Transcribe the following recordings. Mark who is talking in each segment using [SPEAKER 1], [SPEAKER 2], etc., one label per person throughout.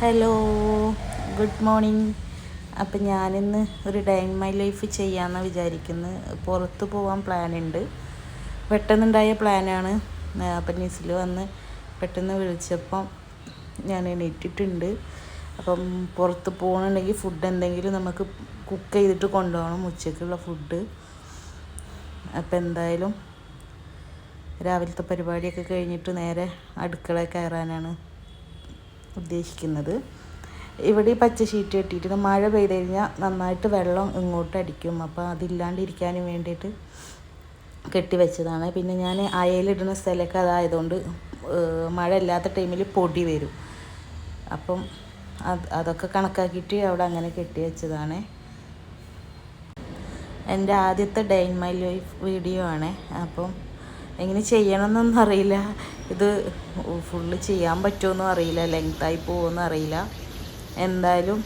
[SPEAKER 1] Hello good morning അപ്പം ഞാനിന്ന് ഒരു ഡേ മൈ ലൈഫ് ചെയ്യാമെന്ന് വിചാരിക്കുന്നത് പുറത്ത് പോകാൻ പ്ലാനുണ്ട് പെട്ടെന്നുണ്ടായ പ്ലാനാണ് അപ്പം നിസിൽ വന്ന് പെട്ടെന്ന് വിളിച്ചപ്പം ഞാൻ എണീറ്റിട്ടുണ്ട്. അപ്പം പുറത്ത് പോകണമെങ്കിൽ ഫുഡ് എന്തെങ്കിലും നമുക്ക് കുക്ക് ചെയ്തിട്ട് കൊണ്ടുപോകണം. ഉച്ചയ്ക്കുള്ള ഫുഡ് അപ്പം എന്തായാലും രാവിലത്തെ പരിപാടിയൊക്കെ കഴിഞ്ഞിട്ട് നേരെ അടുക്കള കയറാനാണ്. ഉദ്ദേശിക്കുന്നത്. ഇവിടെ ഈ പച്ച ഷീറ്റ് കെട്ടിയിട്ട് മഴ പെയ്ത് കഴിഞ്ഞാൽ നന്നായിട്ട് വെള്ളം ഇങ്ങോട്ട് അടിക്കും അപ്പോൾ അതില്ലാണ്ടിരിക്കാനും വേണ്ടിയിട്ട് കെട്ടിവെച്ചതാണ് പിന്നെ ഞാൻ അയലിടുന്ന സ്ഥലമൊക്കെ അതായതുകൊണ്ട് മഴ ഇല്ലാത്ത ടൈമിൽ പൊടി വരും. അപ്പം അത് അതൊക്കെ കണക്കാക്കിയിട്ട് അവിടെ അങ്ങനെ കെട്ടി വെച്ചതാണ്. എന്റെ ആദ്യത്തെ day in my life video ആണ്. അപ്പം എങ്ങനെ ചെയ്യണമെന്നൊന്നും അറിയില്ല. ഇത് ഫുള്ള് ചെയ്യാൻ പറ്റുമെന്നും അറിയില്ല. ലെങ്തായി പോകുമെന്നും അറിയില്ല. എന്തായാലും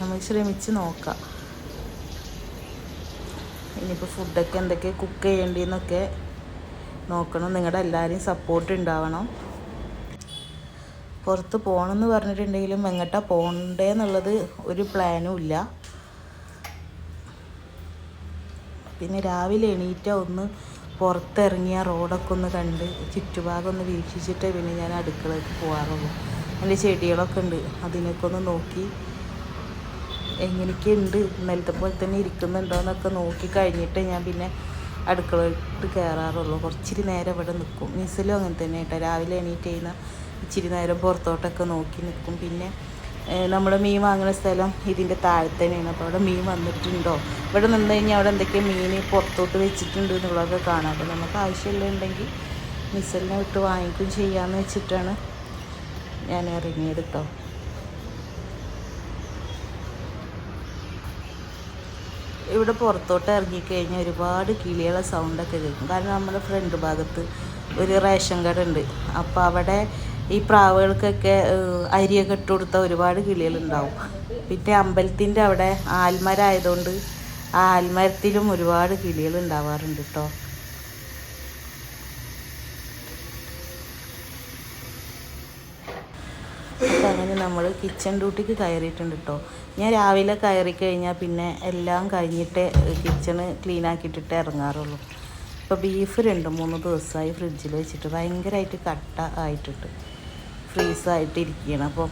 [SPEAKER 1] നമ്മൾ ശ്രമിച്ച് നോക്കാം. ഇനിയിപ്പോൾ ഫുഡൊക്കെ എന്തൊക്കെ കുക്ക് ചെയ്യേണ്ടിയെന്നൊക്കെ നോക്കണം. നിങ്ങളുടെ എല്ലാവരെയും സപ്പോർട്ട് ഉണ്ടാവണം. പുറത്ത് പോകണമെന്ന് പറഞ്ഞിട്ടുണ്ടെങ്കിലും എങ്ങോട്ടാ പോകണ്ടേന്നുള്ളത് ഒരു പ്ലാനും ഇല്ല. പിന്നെ രാവിലെ എണീറ്റ ഒന്ന് പുറത്തിറങ്ങിയ റോഡൊക്കെ ഒന്ന് കണ്ട് ചുറ്റുഭാഗം ഒന്ന് വീക്ഷിച്ചിട്ടേ പിന്നെ ഞാൻ അടുക്കളയ്ക്ക് പോകാറുള്ളൂ എന്റെ ചെടികളൊക്കെ ഉണ്ട്. അതിനൊക്കെ ഒന്ന് നോക്കി എങ്ങനെയൊക്കെയുണ്ട് ഇന്നലത്തെ പോലെ തന്നെ ഇരിക്കുന്നുണ്ടോ എന്നൊക്കെ നോക്കി കഴിഞ്ഞിട്ട് ഞാൻ പിന്നെ അടുക്കളയിട്ട് കയറാറുള്ളൂ. കുറച്ചിരി നേരം ഇവിടെ നിൽക്കും. മിസിലും അങ്ങനെ തന്നെ കേട്ടോ രാവിലെ എണീറ്റ് ചെയ്യുന്ന ഇച്ചിരി നേരം പുറത്തോട്ടൊക്കെ നോക്കി നിൽക്കും. പിന്നെ നമ്മുടെ മീൻ വാങ്ങുന്ന സ്ഥലം ഇതിന്റെ താഴെ അപ്പോൾ അവിടെ മീൻ വന്നിട്ടുണ്ടോ? ഇവിടെ നിന്ന് കഴിഞ്ഞാൽ അവിടെ എന്തൊക്കെ മീൻ പുറത്തോട്ട് വെച്ചിട്ടുണ്ട് എന്നുള്ളതൊക്കെ കാണാം. അപ്പോൾ നമുക്ക് ആവശ്യമില്ലുണ്ടെങ്കിൽ മിസലിനെ വിട്ട് വാങ്ങിക്കും ചെയ്യാമെന്ന് വെച്ചിട്ടാണ് ഞാൻ ഇറങ്ങിയത് കേട്ടോ. ഇവിടെ പുറത്തോട്ട് ഇറങ്ങിക്കഴിഞ്ഞാൽ ഒരുപാട് കിളികളെ സൗണ്ടൊക്കെ കേൾക്കും. കാരണം നമ്മുടെ ഫ്രണ്ട് ഭാഗത്ത് ഒരു റേഷൻ കട ഉണ്ട്. അപ്പോൾ അവിടെ ഈ പ്രാവുകൾക്കൊക്കെ അരിയൊക്കെ ഇട്ട് കൊടുത്ത ഒരുപാട് കിളികളുണ്ടാവും. പിന്നെ അമ്പലത്തിന്റെ അവിടെ ആൽമരായതുകൊണ്ട് ആ ആൽമരത്തിലും ഒരുപാട് കിളികൾ ഉണ്ടാവാറുണ്ട് കേട്ടോ അങ്ങനെ നമ്മൾ കിച്ചൺ ഡ്യൂട്ടിക്ക് കയറിയിട്ടുണ്ട് കേട്ടോ ഞാൻ രാവിലെ കയറി കഴിഞ്ഞാൽ പിന്നെ എല്ലാം കഴിഞ്ഞിട്ടേ കിച്ചണ് ക്ലീൻ ആക്കിയിട്ടിട്ട് ഇറങ്ങാറുള്ളൂ. ഇപ്പോൾ ബീഫ് രണ്ട് മൂന്ന് ദിവസമായി ഫ്രിഡ്ജിൽ വെച്ചിട്ട് ഭയങ്കരമായിട്ട് കട്ട ആയിട്ടിട്ട് ഫ്രീസായിട്ട് ഇരിക്കുകയാണ് അപ്പോൾ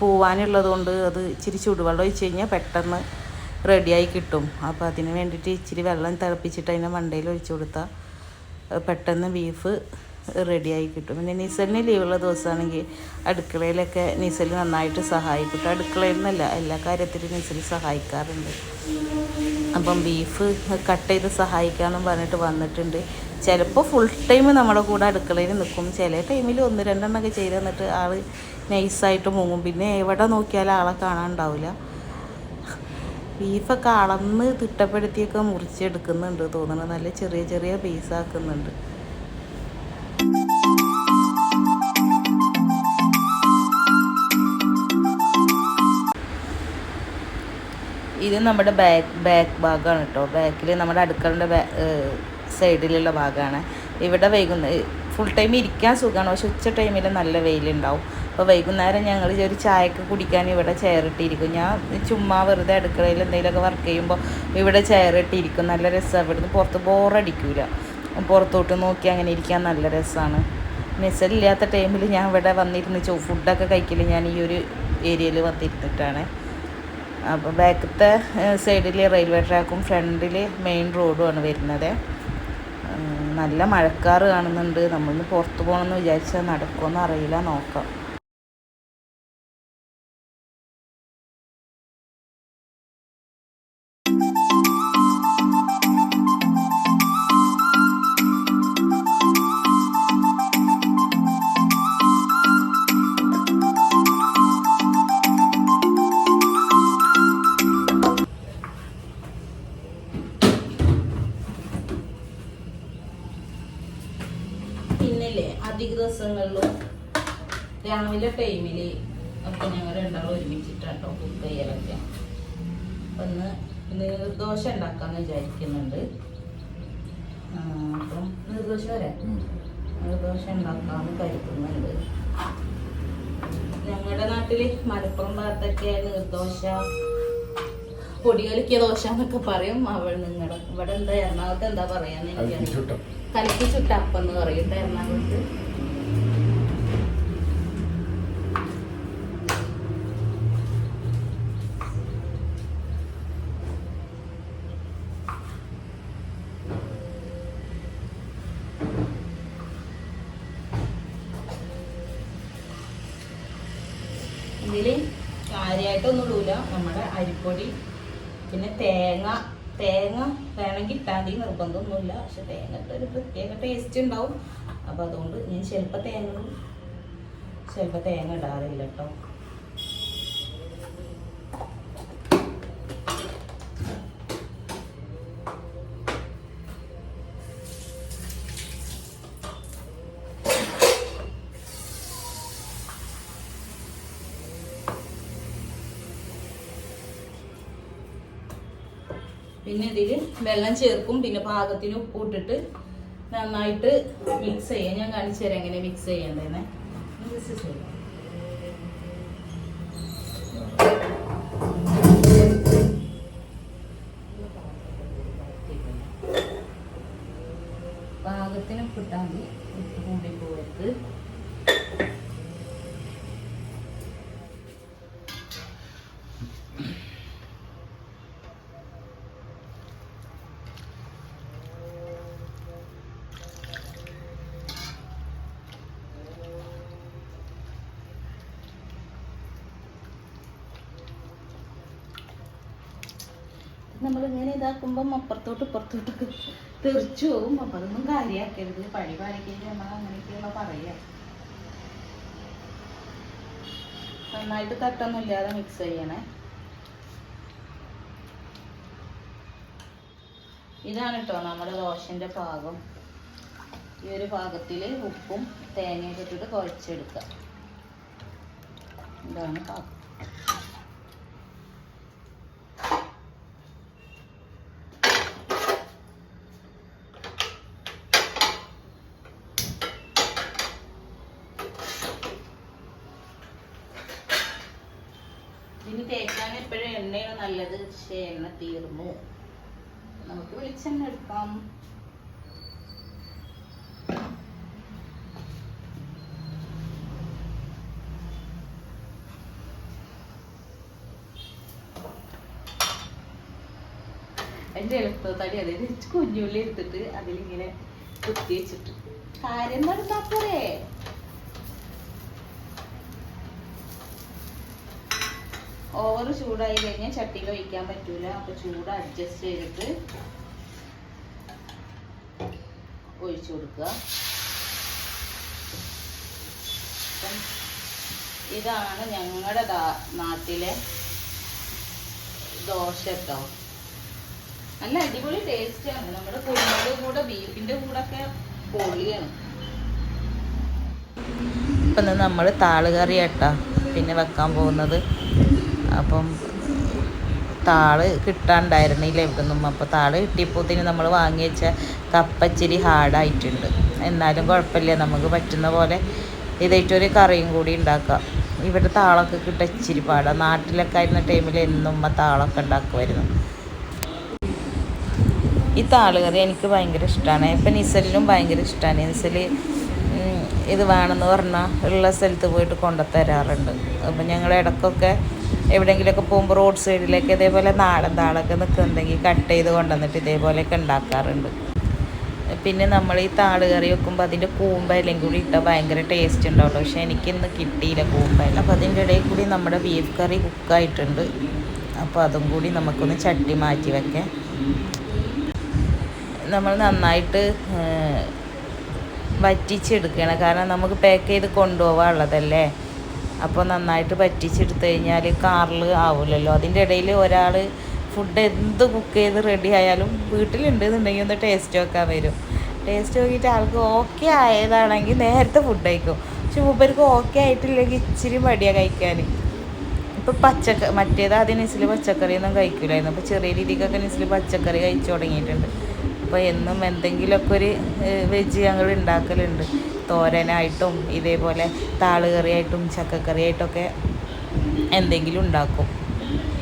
[SPEAKER 1] പോവാനുള്ളത് കൊണ്ട് അത് ഇച്ചിരി ചൂടുവെള്ളം ഒഴിച്ച് കഴിഞ്ഞാൽ പെട്ടെന്ന് റെഡിയായി കിട്ടും. അപ്പോൾ അതിന് വേണ്ടിയിട്ട് ഇച്ചിരി വെള്ളം തിളപ്പിച്ചിട്ട് അതിനെ മണ്ടയിൽ ഒഴിച്ചു കൊടുത്താൽ പെട്ടെന്ന് ബീഫ് റെഡിയായി കിട്ടും. പിന്നെ നിസലിന് ലീവുള്ള ദിവസമാണെങ്കിൽ അടുക്കളയിലൊക്കെ നിസൽ നന്നായിട്ട് സഹായിക്കും. അടുക്കളയിൽ നിന്നല്ല എല്ലാ കാര്യത്തിലും നിസൽ സഹായിക്കാറുണ്ട്. അപ്പം ബീഫ് കട്ട് ചെയ്ത് സഹായിക്കാമെന്നും പറഞ്ഞിട്ട് വന്നിട്ടുണ്ട്. ചിലപ്പോൾ ഫുൾ ടൈം നമ്മുടെ കൂടെ അടുക്കളയിൽ നിൽക്കും. ചില ടൈമിൽ ഒന്ന് രണ്ടെണ്ണമൊക്കെ ചെയ്ത് തന്നിട്ട് ആൾ നൈസായിട്ട് മുങ്ങും. പിന്നെ എവിടെ നോക്കിയാലും ആളെ കാണാനുണ്ടാവില്ല ബീഫൊക്കെ അളന്ന് തിട്ടപ്പെടുത്തിയൊക്കെ മുറിച്ചെടുക്കുന്നുണ്ട് തോന്നുന്നു നല്ല ചെറിയ ചെറിയ പീസ് ആക്കുന്നുണ്ട്. ഇത് നമ്മുടെ ബാക്ക് ബാക്ക് ഭാഗമാണ് കേട്ടോ ബാക്കിൽ നമ്മുടെ അടുക്കളന്റെ ബാ സൈഡിലുള്ള ഭാഗമാണ് ഇവിടെ വൈകുന്നേരം ഫുൾ ടൈം ഇരിക്കാൻ സുഖമാണ് പക്ഷെ ഉച്ച ടൈമിൽ നല്ല വെയിലുണ്ടാവും. അപ്പോൾ വൈകുന്നേരം ഞങ്ങൾ ഒരു ചായക്ക് കുടിക്കാൻ ഇവിടെ ചെയറിട്ടിരിക്കും ഞാൻ ചുമ്മാ വെറുതെ അടുക്കളയിൽ എന്തെങ്കിലുമൊക്കെ വർക്ക് ചെയ്യുമ്പോൾ ഇവിടെ ചെയറിട്ടിരിക്കും നല്ല രസമാണ് ഇവിടുന്ന് പുറത്ത് ബോറടിക്കില്ല പുറത്തോട്ട് നോക്കി അങ്ങനെ ഇരിക്കാൻ നല്ല രസമാണ് മെസ്സലില്ലാത്ത ടൈമിൽ ഞാൻ ഇവിടെ വന്നിരുന്ന് ചോ ഫുഡൊക്കെ കഴിക്കൽ ഞാൻ ഈ ഒരു ഏരിയയിൽ വന്നിരുന്നിട്ടാണ്. അപ്പോൾ ബാക്കത്തെ സൈഡിൽ റെയിൽവേ ട്രാക്കും ഫ്രണ്ടിൽ മെയിൻ റോഡുമാണ് വരുന്നത്. നല്ല മഴക്കാറ് കാണുന്നുണ്ട്. നമ്മളിന്ന് പുറത്ത് പോകണമെന്ന് വിചാരിച്ചാൽ നടക്കുമെന്ന് അറിയില്ല നോക്കാം. ടൈമിൽ ഒക്കെ ഞങ്ങൾ രണ്ടാളും ഒരുമിച്ചിട്ടാട്ടോ കുക്ക് ചെയ്യലൊക്കെ ഒന്ന് നീർദോശ ഉണ്ടാക്കാന്ന് വിചാരിക്കുന്നുണ്ട്. അപ്പം നീർദോശ വരെ. നീർദോശ ഉണ്ടാക്കാമെന്ന് കരുതുന്നുണ്ട്. ഞങ്ങളുടെ നാട്ടിൽ മലപ്പുറം ഭാഗത്തൊക്കെ നീർദോശ പൊടി കലക്കിയ ദോശ എന്നൊക്കെ പറയും. അവൾ നിങ്ങളുടെ ഇവിടെ എന്താ എറണാകുളത്ത് എന്താ പറയാന്ന്
[SPEAKER 2] എനിക്ക്
[SPEAKER 1] കലക്കി ചുട്ടപ്പം എന്ന് പറയും. എറണാകുളത്ത്. ഇതിൽ കാര്യമായിട്ടൊന്നും ഇടൂല. നമ്മുടെ അരിപ്പൊടി പിന്നെ തേങ്ങ തേങ്ങ വേണമെങ്കിൽ ഇട്ടാണ്ടി നിർബന്ധമൊന്നുമില്ല. പക്ഷെ തേങ്ങക്ക് ഒരു പ്രത്യേക ടേസ്റ്റ് ഉണ്ടാവും. അപ്പം അതുകൊണ്ട് ഞാൻ ചിലപ്പോൾ തേങ്ങ ഇടും. ചിലപ്പോൾ തേങ്ങ ഇടാറില്ല കേട്ടോ. പിന്നെ ഇതിൽ വെള്ളം ചേർക്കും. പിന്നെ പാകത്തിന് ഉപ്പ് ഇട്ടിട്ട് നന്നായിട്ട് മിക്സ് ചെയ്യാം. ഞാൻ കാണിച്ചു തരാം എങ്ങനെ മിക്സ് ചെയ്യണ്ടേന്നെ പാകത്തിന് ഉപ്പിട്ടാൽ മതി. ഉപ്പ് കൂടി പോകരുത് നമ്മൾ ഇങ്ങനെ ഇതാക്കുമ്പം അപ്പുറത്തോട്ട് ഇപ്പുറത്തോട്ടൊക്കെ തെറിച്ചു പോകും അപ്പം അതൊന്നും കാര്യമാക്കരുത് പഴി പാലിക്കരുത് നമ്മൾ അങ്ങനെയൊക്കെയുള്ള പറയാ. നന്നായിട്ട് തട്ടൊന്നും ഇല്ലാതെ മിക്സ് ചെയ്യണേ. ഇതാണ് കേട്ടോ നമ്മുടെ ദോശന്റെ പാകം. ഈ ഒരു പാകത്തിൽ ഉപ്പും തേങ്ങയൊക്കെ ഇട്ടിട്ട് കുഴച്ചെടുക്കുക ഇതാണ് പാകം. ഇനി തേക്കാൻ എപ്പോഴും എണ്ണയാണ് നല്ലത്. പക്ഷേ എണ്ണ തീർന്നു. നമുക്ക് വെളിച്ചെണ്ണ എടുക്കാം. എന്റെ എളുപ്പത്തടി അതായത് കുഞ്ഞുള്ളി എടുത്തിട്ട് അതിലിങ്ങനെ കുത്തി വെച്ചിട്ട്. കാര്യം നടത്താ പോരേ? ഓവർ ചൂടായി കഴിഞ്ഞാൽ ചട്ടിയിൽ ഒഴിക്കാൻ പറ്റൂല. അപ്പൊ ചൂട് അഡ്ജസ്റ്റ് ചെയ്തിട്ട് ഒഴിച്ചു കൊടുക്കുക. ഇതാണ് ഞങ്ങളുടെ നാട്ടിലെ ദോശ കേട്ടോ നല്ല അടിപൊളി ടേസ്റ്റാണ് നമ്മുടെ കുഴിയുടെ കൂടെ ബീഫിന്റെ കൂടെ ഒക്കെ പൊളിയാണ്. ഇപ്പൊ നമ്മൾ താളുകറി കേട്ടാ പിന്നെ വെക്കാൻ പോകുന്നത് അപ്പം താൾ കിട്ടാണ്ടായിരുന്നില്ല ഇവിടെ നിന്നും അപ്പോൾ താൾ കിട്ടിയപ്പോത്തിന് നമ്മൾ വാങ്ങി വെച്ച കപ്പച്ചിരി ഹാർഡായിട്ടുണ്ട്. എന്നാലും കുഴപ്പമില്ല നമുക്ക് പറ്റുന്ന പോലെ ഇതായിട്ടൊരു കറിയും കൂടി ഉണ്ടാക്കാം. ഇവിടെ താളൊക്കെ കിട്ട ഇച്ചിരി പാടാണ് നാട്ടിലൊക്കെ ആയിരുന്ന ടൈമിൽ എന്നും ഉമ്മ താളൊക്കെ ഉണ്ടാക്കുമായിരുന്നു. ഈ താളുകറി എനിക്ക് ഭയങ്കര ഇഷ്ടമാണ് ഇപ്പം നിസലിനും ഭയങ്കര ഇഷ്ടമാണ് നിസൽ ഇത് വേണമെന്ന് പറഞ്ഞാൽ ഉള്ള സ്ഥലത്ത് പോയിട്ട് കൊണ്ടുത്തരാറുണ്ട്. അപ്പം ഞങ്ങൾ ഇടയ്ക്കൊക്കെ എവിടെയെങ്കിലുമൊക്കെ പോകുമ്പോൾ റോഡ് സൈഡിലേക്ക് ഇതേപോലെ നാടൻ താളൊക്കെ നിൽക്കുന്നുണ്ടെങ്കിൽ കട്ട് ചെയ്ത് കൊണ്ടുവന്നിട്ട് ഇതേപോലെയൊക്കെ ഉണ്ടാക്കാറുണ്ട്. പിന്നെ നമ്മൾ ഈ താൾ കറി വെക്കുമ്പോൾ അതിന്റെ കൂമ്പയിലും കൂടി ഇട്ടാൽ ഭയങ്കര ടേസ്റ്റ് ഉണ്ടാവുള്ളൂ. പക്ഷേ എനിക്കിന്ന് കിട്ടിയില്ല കൂമ്പയിൽ അപ്പോൾ അതിന്റെ ഇടയിൽ കൂടി നമ്മുടെ ബീഫ് കറി കുക്കായിട്ടുണ്ട് അപ്പോൾ അതും കൂടി നമുക്കൊന്ന് ചട്ടി മാറ്റി വെക്കാം. നമ്മൾ നന്നായിട്ട് വറ്റിച്ചെടുക്കണം. കാരണം നമുക്ക് പാക്ക് ചെയ്ത് കൊണ്ടുപോകാനുള്ളതല്ലേ അപ്പോൾ നന്നായിട്ട് പറ്റിച്ചെടുത്തു കഴിഞ്ഞാൽ കാറിൽ ആവില്ലല്ലോ അതിന്റെ ഇടയിൽ ഒരാൾ ഫുഡ് എന്ത് കുക്ക് ചെയ്ത് റെഡി ആയാലും വീട്ടിലുണ്ടെന്നുണ്ടെങ്കിൽ ഒന്ന് ടേസ്റ്റ് നോക്കാൻ വരും. ടേസ്റ്റ് നോക്കിയിട്ട് ആൾക്ക് ഓക്കെ ആയതാണെങ്കിൽ നേരത്തെ ഫുഡ് കഴിക്കും. പക്ഷെ മൂപ്പർക്ക് ഓക്കെ ആയിട്ടില്ലെങ്കിൽ ഇച്ചിരി മടിയാണ് കഴിക്കാൻ. ഇപ്പം പച്ചക്ക മറ്റേത് ആദ്യം നിസിൽ പച്ചക്കറിയൊന്നും കഴിക്കില്ലായിരുന്നു അപ്പോൾ ചെറിയ രീതിക്കൊക്കെ നിസിൽ പച്ചക്കറി കഴിച്ചു തുടങ്ങിയിട്ടുണ്ട്. അപ്പോൾ എന്നും എന്തെങ്കിലുമൊക്കെ ഒരു വെജ് ഞങ്ങൾ ഉണ്ടാക്കലുണ്ട്. തോരനായിട്ടും ഇതേപോലെ താളുകറിയായിട്ടും ചക്കക്കറിയായിട്ടൊക്കെ എന്തെങ്കിലും ഉണ്ടാക്കും.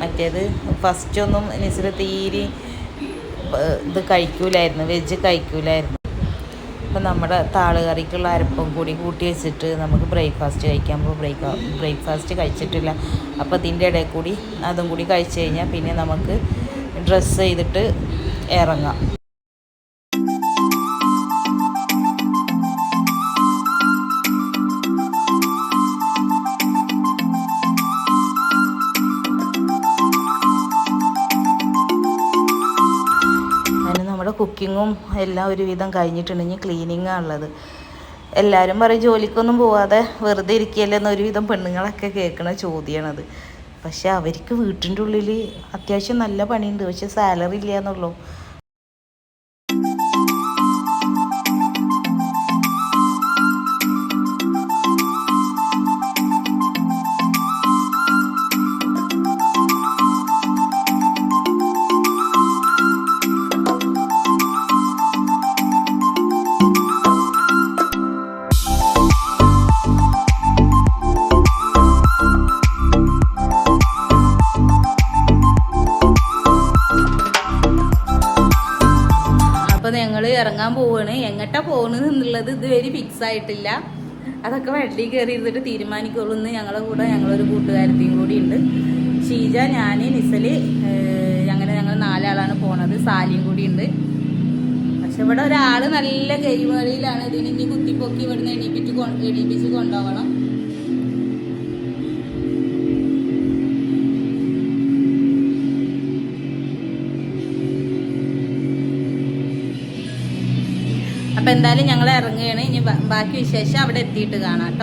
[SPEAKER 1] മറ്റേത് ഫസ്റ്റൊന്നും നിസിൽ തീരെ ഇത് കഴിക്കൂലായിരുന്നു വെജ് കഴിക്കൂലായിരുന്നു. അപ്പം നമ്മുടെ താൾ കറിക്കുള്ള അരപ്പും കൂടി കൂട്ടി വെച്ചിട്ട് നമുക്ക് ബ്രേക്ക്ഫാസ്റ്റ് കഴിക്കാൻ പോകും ബ്രേക്ക് ബ്രേക്ക്ഫാസ്റ്റ് കഴിച്ചിട്ടില്ല. അപ്പോൾ ഇതിന്റെ ഇടയിൽ കൂടി അതും കൂടി കഴിച്ച് കഴിഞ്ഞാൽ പിന്നെ നമുക്ക് ഡ്രസ്സ് ചെയ്തിട്ട് ഇറങ്ങാം. കുക്കിങ്ങും എല്ലാം ഒരുവിധം കഴിഞ്ഞിട്ടുണ്ട്. ഇനി ക്ലീനിങ്ങാണ് ഉള്ളത്. എല്ലാവരും പറയും ജോലിക്കൊന്നും പോവാതെ വെറുതെ ഇരിക്കുകയല്ലേ എന്ന് ഒരുവിധം പെണ്ണുങ്ങളൊക്കെ കേൾക്കണ ചോദ്യമാണത് പക്ഷെ അവർക്ക് വീട്ടിന്റെ ഉള്ളിൽ അത്യാവശ്യം നല്ല പണിയുണ്ട്. പക്ഷെ സാലറി ഇല്ല എന്നുള്ളൂ. ഇറങ്ങാൻ പോവാണ്. എങ്ങട്ടാ പോകുന്നത് എന്നുള്ളത് ഇതുവരെ ഫിക്സ് ആയിട്ടില്ല. അതൊക്കെ വണ്ടി കയറി ഇരുന്നിട്ട് തീരുമാനിക്കുള്ളൂ. എന്ന് ഞങ്ങളെ കൂടെ ഞങ്ങളൊരു കൂട്ടുകാരത്തെയും കൂടി ഉണ്ട്. ഷീജ ഞാൻ നിസൽ അങ്ങനെ ഞങ്ങൾ നാലാളാണ് പോണത്. സാലിയും കൂടി ഉണ്ട്. പക്ഷെ ഇവിടെ ഒരാൾ നല്ല കരിമറിയിലാണ് ഇതിനെ കുത്തിപ്പൊക്കി ഇവിടുന്ന് എണീപ്പിച്ച് എണീപ്പിച്ച് കൊണ്ടുപോകണം. എന്തായാലും ഞങ്ങൾ ഇറങ്ങുകയാണ്. ഇനി ബാക്കി വിശേഷം അവിടെ എത്തിയിട്ട് കാണാം